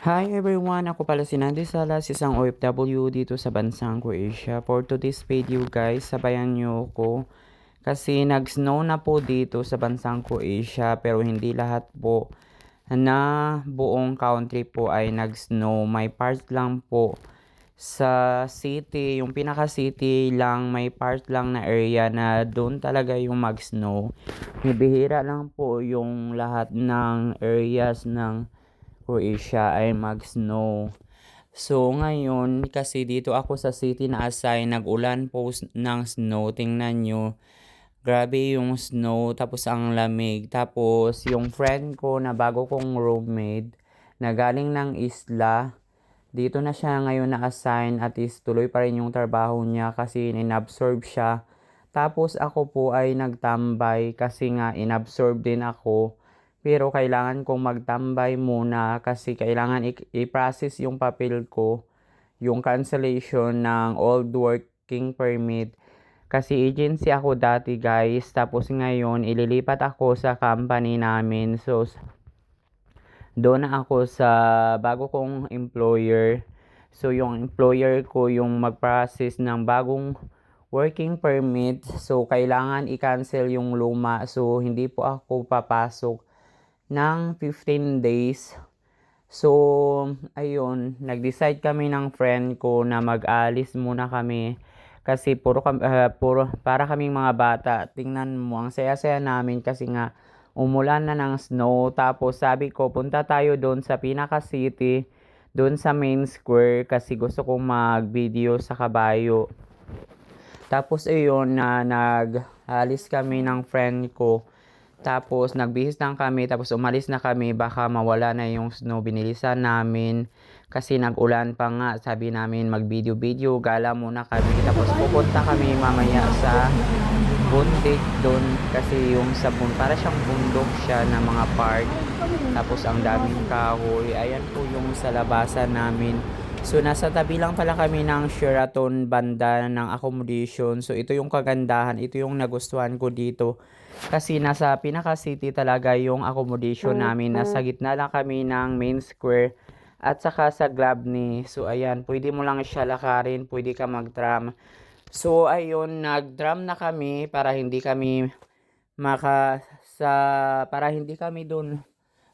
Hi everyone! Ako pala si Nandi Salas, isang OFW dito sa bansang Croatia. For today's video guys, sabayan nyo ko kasi nag-snow na po dito sa bansang Croatia pero hindi lahat po na buong country po ay nag-snow. May part lang po sa city, yung pinaka-city lang, may part lang na area na doon talaga yung mag-snow. Bihira lang po yung lahat ng areas ng Croatia ay mag-snow. So ngayon, kasi dito ako sa city na assign, nag-ulan po ng snow. Tingnan nyo, grabe yung snow, tapos ang lamig. Tapos yung friend ko na bago kong roommate, na galing ng isla, dito na siya ngayon na-assign at is tuloy pa rin yung trabaho niya kasi inabsorb siya. Tapos ako po ay nagtambay kasi nga inabsorb din ako. Pero kailangan kong magtambay muna kasi kailangan i-process yung papel ko, yung cancellation ng old working permit. Kasi agency ako dati guys, tapos ngayon ililipat ako sa company namin. So, doon ako sa bago kong employer. So, yung employer ko yung mag-process ng bagong working permit. So, kailangan i-cancel yung luma. So, hindi po ako papasok ng 15 days. So, ayun, nag-decide kami ng friend ko na mag-alis muna kami kasi puro, ah, puro para kaming mga bata. Tingnan mo, ang saya-saya namin kasi nga umulan na ng snow. Tapos sabi ko, punta tayo doon sa pinaka city, doon sa main square kasi gusto kong mag-video sa kabayo. Tapos ayun na nag-alis kami ng friend ko. Tapos nagbihis lang kami, tapos umalis na kami, baka mawala na yung snow. Binilisan namin kasi nag-ulan pa nga. Sabi namin mag-video-video, gala muna kami. Tapos pupunta kami mamaya sa buntik doon kasi yung sa bun para siyang bundok siya na mga park. Tapos ang daming kahoy. Ayan po yung sa labasan namin. So nasa tabi lang pala kami ng Sheraton banda ng accommodation. So ito yung kagandahan, ito yung nagustuhan ko dito. Kasi nasa pinaka city talaga yung accommodation namin. Nasa gitna lang kami ng main square at saka sa Glabni. So ayan, pwede mo lang siya lakarin, pwede ka mag-tram. So ayun, nag-tram na kami para hindi kami maka sa para hindi kami doon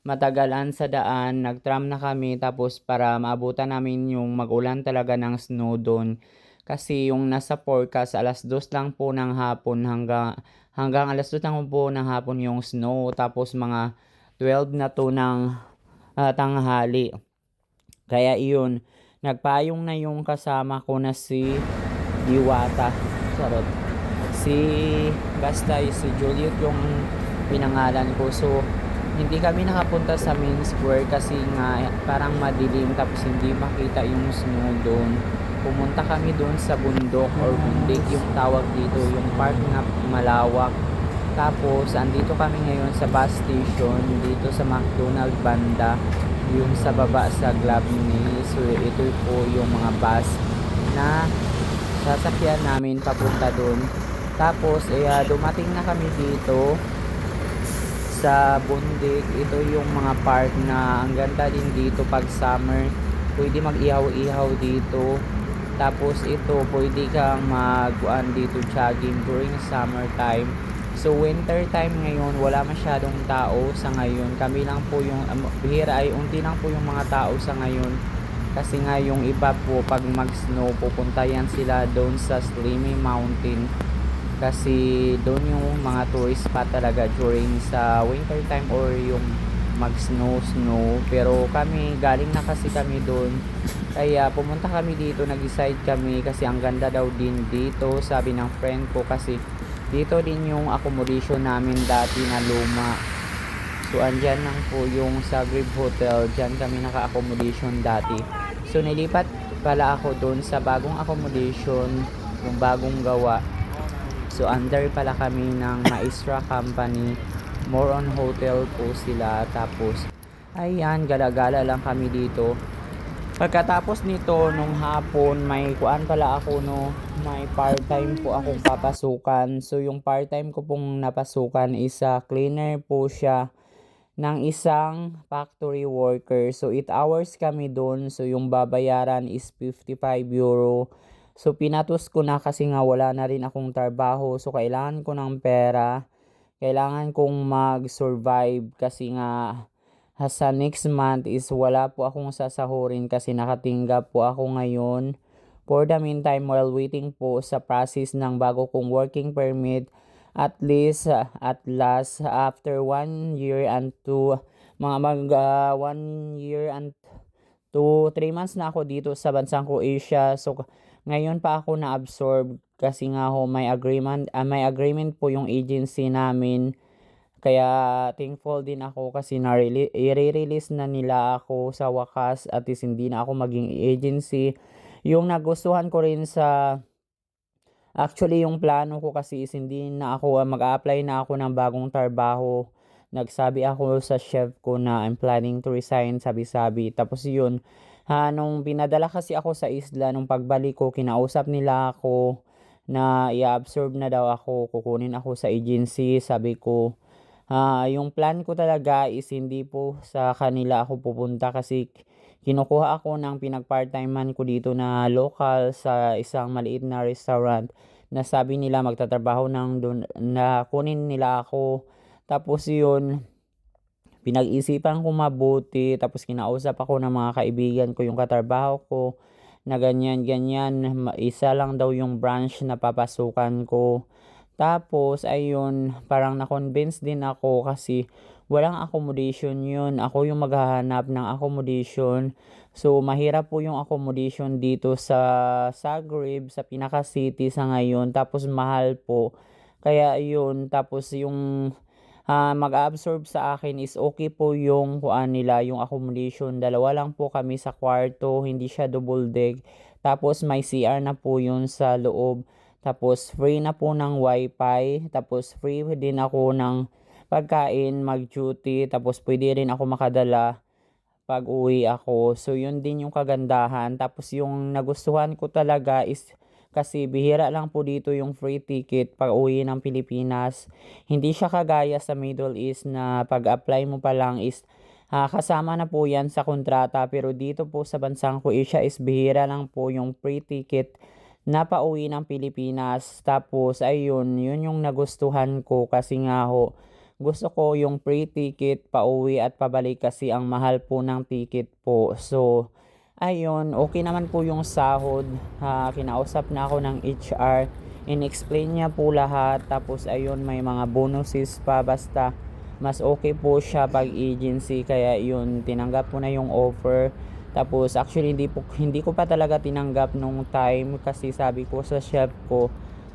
matagalan sa daan, nag-tram na kami tapos para maabutan namin yung magulan talaga ng snow doon. Kasi yung nasa forecast alas 2 lang po ng hapon hanggang hanggang alas 2 lang po ng hapon yung snow tapos mga 12 na to ng ah, tanghali. Kaya iyon, nagpayong na yung kasama ko na si Diwata. Charot. Si, basta si Juliet yung pinangalan ko. So, hindi kami nakapunta sa main square kasi nga parang madilim tapos hindi makita yung snow doon. Pumunta kami doon sa bundok or bundik yung tawag dito, yung park na malawak. Tapos, andito kami ngayon sa bus station dito sa McDonald banda yung sa baba sa Glabni. So, ito po yung mga bus na sasakyan namin papunta doon. Tapos, eh, ah, dumating na kami dito sa Bundik. Ito yung mga park na ang ganda din dito pag summer. Pwede mag-ihaw-ihaw dito. Tapos ito, pwede kang mag-uan dito jogging during summer time. So winter time ngayon, wala masyadong tao sa ngayon. Kami lang po yung, um, bihira ay unti lang po yung mga tao sa ngayon. Kasi nga yung iba po, pag mag-snow, pupunta yan sila doon sa Slimy Mountain kasi doon yung mga tourist spot talaga during sa winter time or yung mag snow snow pero kami galing na kasi kami doon. Kaya pumunta kami dito nag-decide kami kasi ang ganda daw din dito sabi ng friend ko. Kasi dito din yung accommodation namin dati na luma. So andyan lang po yung Zagreb Hotel. Dyan kami naka-accommodation dati. So nilipat pala ako doon sa bagong accommodation yung bagong gawa So under pala kami ng Maestra Company. More on hotel po sila. Tapos ayan, gala-gala lang kami dito. Pagkatapos nito nung hapon, may kuan pala ako no, may part-time po akong papasukan. So yung part-time ko pong napasukan is sa cleaner po siya ng isang factory worker. So 8 hours kami doon. So yung babayaran is 55 euro. So pinatos ko na kasi nga wala na rin akong trabaho. So kailangan ko ng pera. Kailangan kong mag-survive kasi nga sa next month is wala po akong sasahurin kasi nakatinggap po ako ngayon. For the meantime, while waiting po sa process ng bago kong working permit, at least, at last, after one year and two, mga mag uh, one year and two, three months na ako dito sa bansang Croatia. So, ngayon pa ako na-absorb kasi nga ho may agreement, uh, may agreement po yung agency namin. Kaya thankful din ako kasi i-release na nila ako sa wakas at least hindi na ako maging agency. Yung nagustuhan ko rin sa Actually, yung plano ko kasi is hindi na ako mag-a-apply na ako ng bagong trabaho. Nagsabi ako sa chef ko na I'm planning to resign, sabi-sabi. Tapos yun, ha, nung pinadala kasi ako sa isla, nung pagbalik ko, kinausap nila ako na i-absorb na daw ako, kukunin ako sa agency. Sabi ko, ha, yung plan ko talaga is hindi po sa kanila ako pupunta kasi kinukuha ako ng pinag-part-timean ko dito na local sa isang maliit na restaurant na sabi nila magtatrabaho ng doon na kunin nila ako tapos yun pinag-isipan ko mabuti tapos kinausap ako ng mga kaibigan ko yung katrabaho ko na ganyan ganyan isa lang daw yung branch na papasukan ko tapos ayun parang na-convince din ako kasi walang accommodation yun. Ako yung maghahanap ng accommodation. So, mahirap po yung accommodation dito sa Zagreb, sa pinaka-city sa ngayon. Tapos, mahal po. Kaya, yun. Tapos, yung uh, mag-absorb sa akin is okay po yung kuan nila, yung accommodation. Dalawa lang po kami sa kwarto. Hindi siya double deck. Tapos, may CR na po yun sa loob. Tapos, free na po ng wifi. Tapos, free din ako ng pagkain, mag-duty, tapos pwede rin ako makadala pag uwi ako. So, yun din yung kagandahan. Tapos, yung nagustuhan ko talaga is kasi bihira lang po dito yung free ticket pag uwi ng Pilipinas. Hindi siya kagaya sa Middle East na pag-apply mo pa lang is uh, kasama na po yan sa kontrata. Pero dito po sa bansang Croatia is bihira lang po yung free ticket na pauwi ng Pilipinas. Tapos, ayun, yun yung nagustuhan ko kasi nga ho, gusto ko yung free ticket pauwi at pabalik kasi ang mahal po ng ticket po. So, ayun, okay naman po yung sahod. Ha, kinausap na ako ng HR. In-explain niya po lahat. Tapos, ayun, may mga bonuses pa. Basta, mas okay po siya pag agency. Kaya, yun, tinanggap ko na yung offer. Tapos, actually, hindi, po, hindi ko pa talaga tinanggap nung time kasi sabi ko sa chef ko,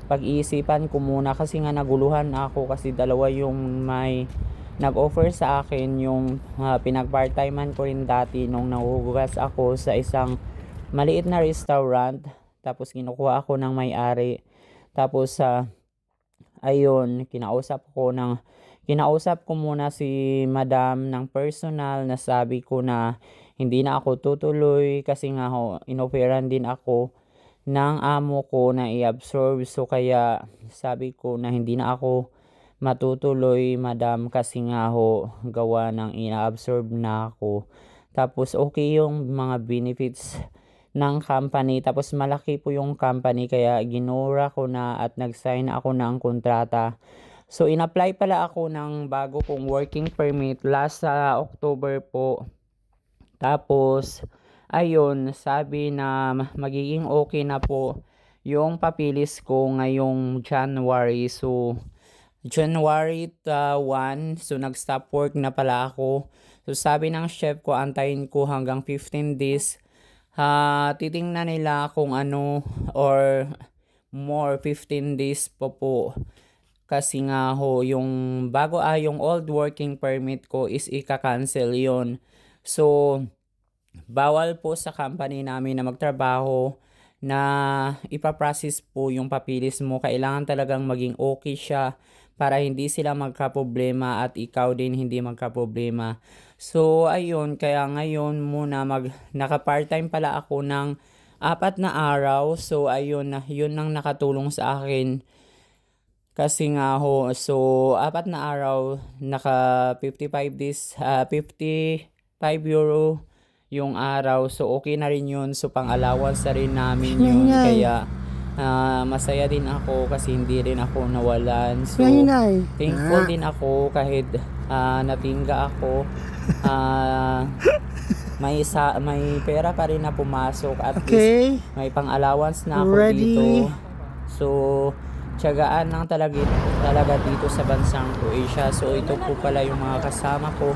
pag-iisipan ko muna kasi nga naguluhan ako kasi dalawa yung may nag-offer sa akin yung uh, pinag-part-timean ko rin dati nung nahuhugas ako sa isang maliit na restaurant. Tapos kinukuha ako ng may-ari. Tapos sa uh, ayun kinausap ko ng kinausap ko muna si madam ng personal. Na sabi ko na hindi na ako tutuloy kasi nga ho inoferan din ako ng amo ko na i-absorb. So kaya sabi ko na hindi na ako matutuloy madam kasi nga ho gawa ng ina-absorb na ako. Tapos okay yung mga benefits ng company. Tapos malaki po yung company kaya ginura ko na at nag-sign ako ng kontrata. So in-apply pala ako ng bago kong working permit last sa uh, October po. Tapos ayun, sabi na magiging okay na po yung papilis ko ngayong January. So, January uh, 1, so nag-stop work na pala ako. So, sabi ng chef ko, antayin ko hanggang 15 days. Uh, titingnan nila kung ano or more 15 days po po. Kasi nga ho, yung bago ah, yung old working permit ko is ika-cancel yon So, bawal po sa company namin na magtrabaho na ipaprocess po yung papilis mo. Kailangan talagang maging okay siya para hindi sila magka-problema at ikaw din hindi magka-problema. So, ayun, kaya ngayon muna mag, naka-part-time pala ako ng apat na araw. So, ayun, yun nang nakatulong sa akin Kasi nga ho, so apat na araw, naka 55 days, ah, 55 euro yung araw. So okay na rin yun. So pang allowance na rin namin yun. Ingay. Kaya ah, masaya din ako kasi hindi rin ako nawalan. So Yan yun ay. thankful din ako kahit ah, natingga ako. Ah, may sa may pera pa rin na pumasok at least Okay. may pang-allowance na ako Ready? dito. So, tiyagaan lang talaga, talaga dito sa bansang Croatia. So, ito po pala yung mga kasama ko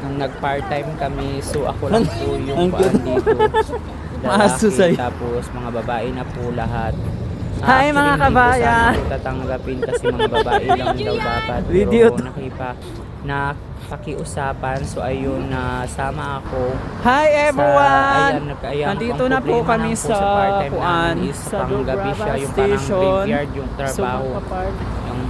nung nag-part-time kami. So, ako lang po yung paan dito. Sa'yo. tapos mga babae na po lahat. Hi, Actually, mga hindi ko kabayan! sana ito tatanggapin kasi mga babae lang daw dapat. Video Pero nakipa, nakiusapan. So, ayun, nasama ako. Hi Sa, ayan, nag- ayan, Nandito na po kami po sa part-time Kuan, namin is sa panggabi Dograba siya, yung parang Station. graveyard yung trabaho. Ang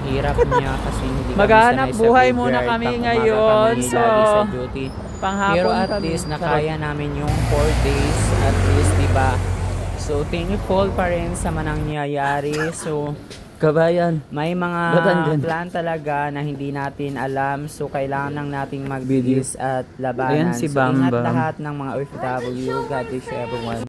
hirap niya kasi hindi kami Maghahanap sanay sa buhay graveyard. muna kami ngayon, kami so, sa duty. Panghapon Pero at kami. least nakaya namin yung 4 days at least, di ba? So thankful pa rin sa manangyayari. So Kabayan. may mga Ba't andyan? plan talaga na hindi natin alam. So, kailangan lang nating magbilis at labanan. Ayan si so, ingat Bambam. lahat ng mga OFW. God bless everyone.